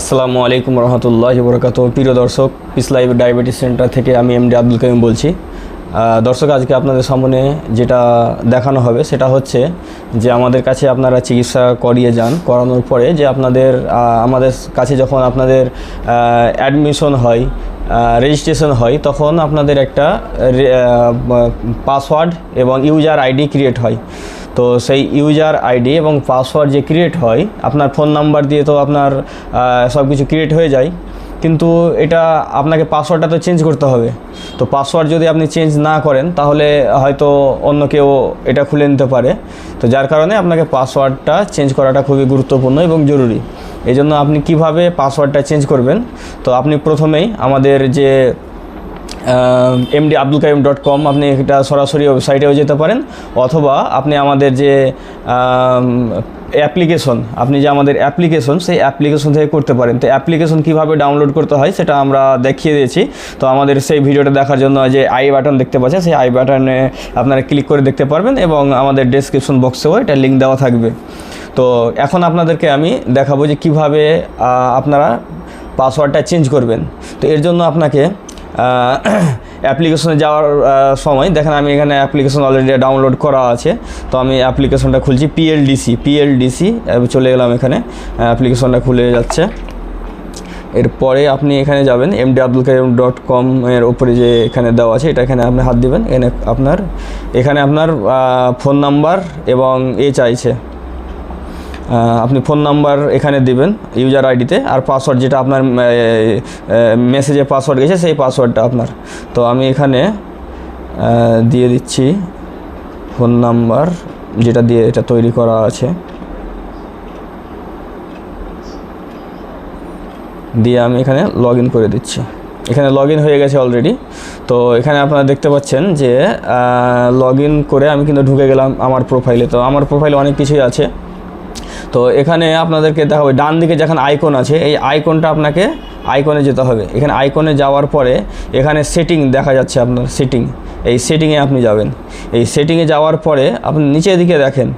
আসসালামু আলাইকুম রহমতুল্লাহ বরকাত প্রিয় দর্শক পিস লাইভ ডায়াবেটিস সেন্টার থেকে আমি এমডি আব্দুল কাইম বলছি। দর্শক, আজকে আপনাদের সামনে যেটা দেখানো হবে সেটা হচ্ছে যে আমাদের কাছে আপনারা চিকিৎসা করিয়ে যান, করানোর পরে যে আপনাদের আমাদের কাছে যখন আপনাদের অ্যাডমিশন হয় রেজিস্ট্রেশন হয়, তখন আপনাদের একটা পাসওয়ার্ড এবং ইউজার আইডি ক্রিয়েট হয়। তো সেই ইউজার আইডি এবং পাসওয়ার্ড যে ক্রিয়েট হয়, আপনার ফোন নাম্বার দিয়ে তো আপনার সব কিছু ক্রিয়েট হয়ে যায়। কিন্তু এটা আপনাকে পাসওয়ার্ডটা তো চেঞ্জ করতে হবে। তো পাসওয়ার্ড যদি আপনি চেঞ্জ না করেন, তাহলে হয়তো অন্য কেউ এটা খুলে নিতে পারে। তো যার কারণে আপনাকে পাসওয়ার্ডটা চেঞ্জ করাটা খুবই গুরুত্বপূর্ণ এবং জরুরি। এই জন্য আপনি কীভাবে পাসওয়ার্ডটা চেঞ্জ করবেন? তো আপনি প্রথমেই আমাদের যে MD Abdul Kaim dot com আপনি এটা সরাসরি ওয়েবসাইটেও যেতে পারেন, অথবা আপনি আমাদের যে অ্যাপ্লিকেশন আপনি যে আমাদের অ্যাপ্লিকেশন সেই অ্যাপ্লিকেশন থেকে করতে পারেন। তো অ্যাপ্লিকেশন কীভাবে ডাউনলোড করতে হয় সেটা আমরা দেখিয়ে দিয়েছি। তো আমাদের সেই ভিডিওটা দেখার জন্য যে আই বাটন দেখতে পাচ্ছেন, সেই আই বাটনে আপনারা ক্লিক করে দেখতে পারবেন এবং আমাদের ডেসক্রিপশন বক্সেও এটা লিঙ্ক দেওয়া থাকবে। তো এখন আপনাদেরকে আমি দেখাবো যে কীভাবে আপনারা পাসওয়ার্ডটা চেঞ্জ করবেন। তো এর জন্য আপনাকে অ্যাপ্লিকেশনে যাওয়ার সময়। দেখেন আমি এখানে অ্যাপ্লিকেশন অলরেডি ডাউনলোড করা আছে। তো আমি অ্যাপ্লিকেশনটা খুলছি পিএলডিসি পিএলডিসি চলে গেলাম এখানে। অ্যাপ্লিকেশনটা খুলে যাচ্ছে। এরপরে আপনি এখানে যাবেন M D Abdul Kaim dot com এর উপরে যে এখানে দেওয়া আছে, এটা এখানে আপনি হাত দিবেন। এখানে আপনার এখানে আপনার ফোন নাম্বার এবং এ চাইছে আপনি ফোন নাম্বার এখানে দিবেন, ইউজার আইডিতে, আর পাসওয়ার্ড যেটা আপনার মেসেজে পাসওয়ার্ড গেছে, সেই পাসওয়ার্ডটা আপনার। তো আমি এখানে দিয়ে দিচ্ছি ফোন নাম্বার, যেটা দিয়ে এটা তৈরি করা আছে। দিয়ে আমি এখানে লগ করে দিচ্ছি। এখানে লগ হয়ে গেছে অলরেডি। তো এখানে আপনারা দেখতে পাচ্ছেন যে লগ করে আমি কিন্তু ঢুকে গেলাম আমার প্রোফাইলে। তো আমার প্রোফাইলে অনেক কিছুই আছে। তো এখানে আপনাদেরকে দেখাবো ডান দিকে যখন আইকন আছে, এই আইকনটা আপনাকে আইকনে যেতে হবে। এখানে আইকনে যাওয়ার পরে এখানে সেটিং দেখা যাচ্ছে আপনার সেটিং এই সেটিংয়ে আপনি যাবেন। এই সেটিংয়ে যাওয়ার পরে আপনি নিচের দিকে দেখেন,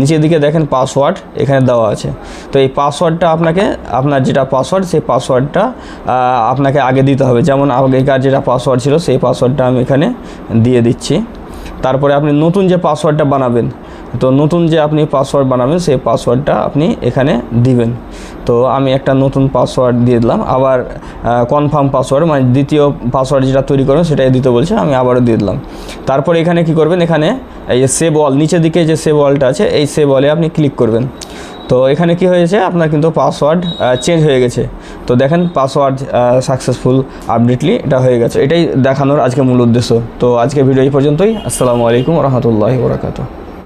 নিচের দিকে দেখেন পাসওয়ার্ড এখানে দেওয়া আছে। তো এই পাসওয়ার্ডটা আপনাকে, আপনার যেটা পাসওয়ার্ড সেই পাসওয়ার্ডটা আপনাকে আগে দিতে হবে। যেমন আগেকার যেটা পাসওয়ার্ড ছিল, সেই পাসওয়ার্ডটা আমি এখানে দিয়ে দিচ্ছি। তারপরে আপনি নতুন যে পাসওয়ার্ডটা বানাবেন তো নতুন যে আপনি পাসওয়ার্ড বানাবেন, সেই পাসওয়ার্ডটা আপনি এখানে দিবেন। তো আমি একটা নতুন পাসওয়ার্ড দিয়ে দিলাম। আবার কনফার্ম পাসওয়ার্ড মানে দ্বিতীয় পাসওয়ার্ড যেটা তৈরি করবেন, সেটাই দিতে বলছে, আমি আবারও দিয়ে দিলাম। তারপরে এখানে কি করবেন? এখানে এই যে সেভ অল নিচের দিকে যে সেভ অলটা আছে, এই সেভ অলে আপনি ক্লিক করবেন। তো এখানে কি হয়েছে? আপনার কিন্তু পাসওয়ার্ড চেঞ্জ হয়ে গেছে। তো দেখেন পাসওয়ার্ড সাকসেসফুল আপডেটলি এটা হয়ে গেছে। এটাই দেখানোর আজকে মূল উদ্দেশ্য। তো আজকে ভিডিও এই পর্যন্তই। আসসালামু আলাইকুম রহমতুল্লাহ বরাকাতু